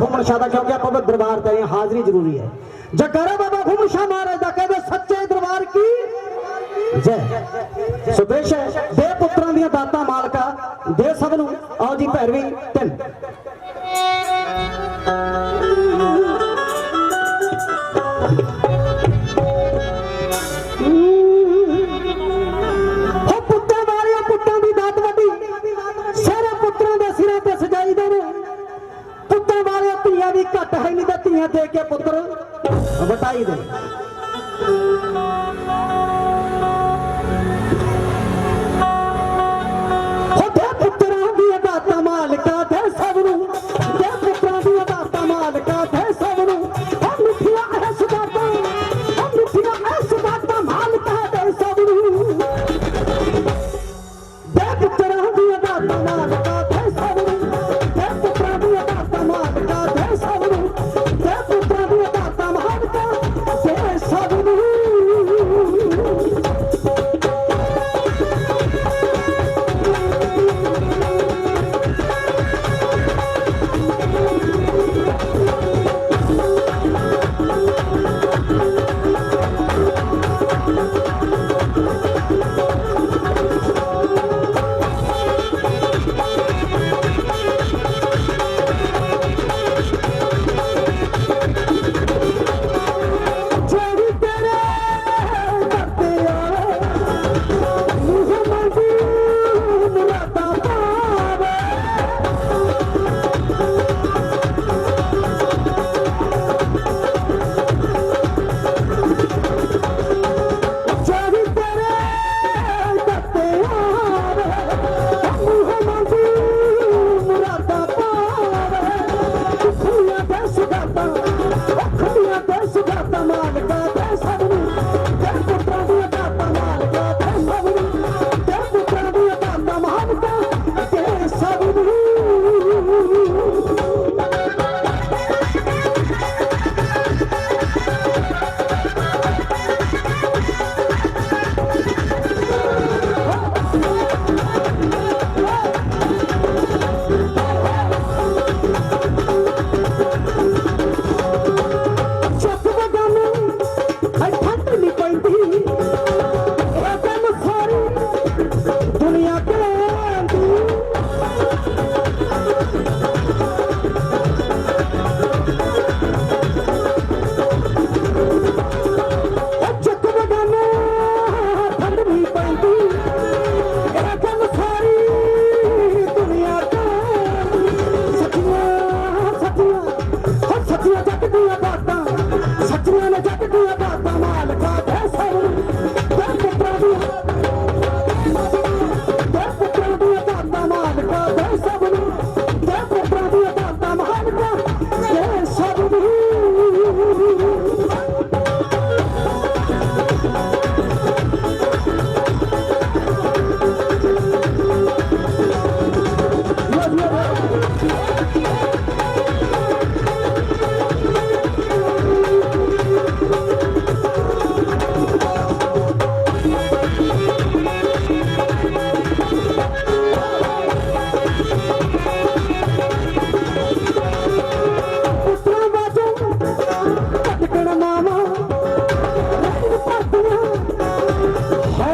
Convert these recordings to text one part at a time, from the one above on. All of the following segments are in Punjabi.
ਘੁੰਮਣ ਸ਼ਾਹ ਦਾ ਕਿਉਂਕਿ ਆਪਾਂ ਦਰਬਾਰ ਤੇ ਆਏ ਹਾਜ਼ਰੀ ਜ਼ਰੂਰੀ ਹੈ। ਜਕਰਾ ਬਾਬਾ ਘੁੰਮਣ ਸ਼ਾਹ ਮਹਾਰਾਜ ਦਾ ਕਹਿੰਦੇ, ਸੱਚੇ ਦਰਬਾਰ ਕੀ? ਜੈ। ਸੋ ਹੈ ਦੇ ਪੁੱਤਰਾਂ ਦੀਆਂ ਦਾਤਾਂ ਮਾਲਕਾ ਦੇ ਸਭ ਨੂੰ। ਆਓ ਜੀ ਭੈਰਵੀ ਤਿੰਨ। ਹੋ ਪੁੱਤਾਂ ਵਾਲਿਆਂ ਪੁੱਤਾਂ ਦੀ ਦਾਤ ਵੱਡੀ। ਸਾਰੇ ਪੁੱਤਰਾਂ ਦੇ ਸਿਰਾਂ ਤੇ ਧੀਆਂ ਦੀ ਘੱਟ ਹੈ ਨਹੀਂ ਤੇ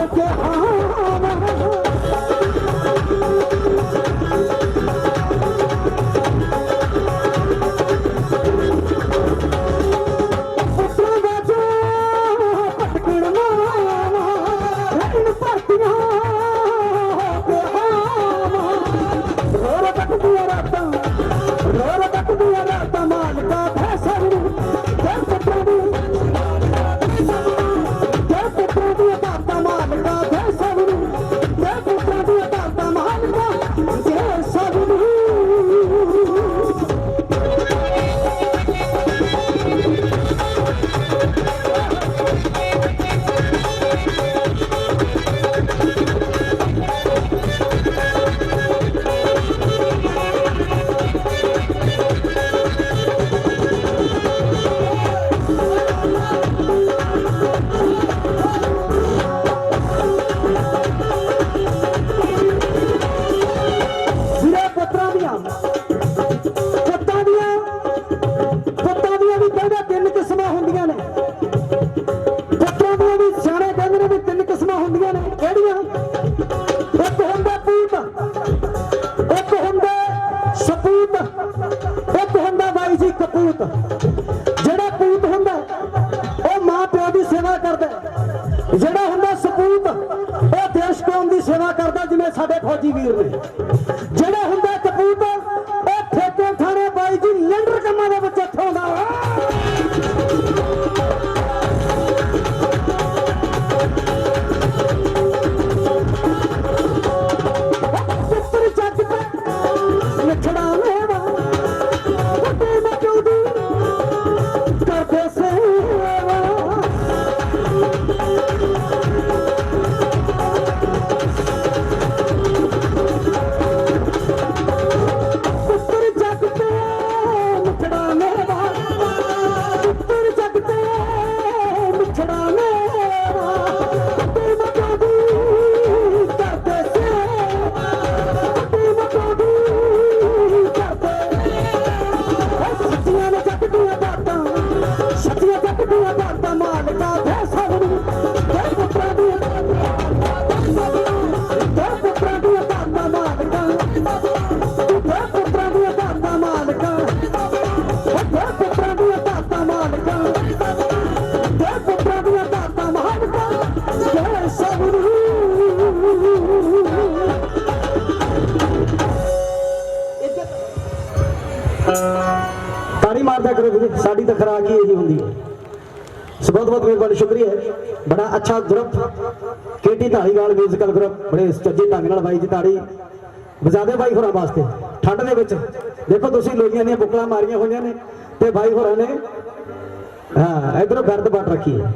সাথে ਕਪੂਤ ਜਿਹੜਾ ਪੂਤ ਹੁੰਦਾ, ਉਹ ਮਾਂ ਪਿਓ ਦੀ ਸੇਵਾ ਕਰਦਾ ਜਿਹੜਾ ਹੁੰਦਾ ਸਪੂਤ, ਉਹ ਦੇਸ਼ ਕੌਮ ਦੀ ਸੇਵਾ ਕਰਦਾ, ਜਿਵੇਂ ਸਾਡੇ ਫੌਜੀ ਵੀਰ ਨੇ। ਜਿਹੜਾ ਵੀਰੇ ਸਾਡੀ ਤਾਂ ਖਰਾਕ ਹੀ ਇਹੀ ਹੁੰਦੀ ਹੈ। ਸੋ ਬਹੁਤ ਬਹੁਤ ਮਿਹਰਬਾਨੀ ਸ਼ੁਕਰੀਆ ਬੜਾ ਅੱਛਾ group, K T Dhaliwal musical group ਬੜੇ ਸੁਚੱਜੇ ਢੰਗ ਨਾਲ ਬਾਈ ਦੀ ਤਾੜੀ ਵਜਾਦੇ ਬਾਈ ਹੋਰਾਂ ਵਾਸਤੇ, ਠੰਡ ਦੇ ਵਿੱਚ। ਦੇਖੋ ਤੁਸੀਂ ਲੋਈਆਂ ਦੀਆਂ ਬੁੱਕਲਾਂ ਮਾਰੀਆਂ ਹੋਈਆਂ ਨੇ ਤੇ ਬਾਈ ਹੋਰਾਂ ਨੇ, ਹਾਂ, ਇਧਰੋਂ ਗਰਦ ਵੱਟ ਰੱਖੀ ਹੈ।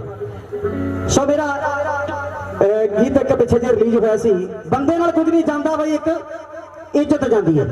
ਸੋ ਮੇਰਾ ਗੀਤ ਇੱਕ ਪਿੱਛੇ ਜੇ ਰਿਲੀਜ਼ ਹੋਇਆ ਸੀ। ਬੰਦੇ ਨਾਲ ਕੁਝ ਨਹੀਂ ਜਾਂਦਾ ਬਾਈ, ਇੱਕ ਇੱਜ਼ਤ ਜਾਂਦੀ ਹੈ।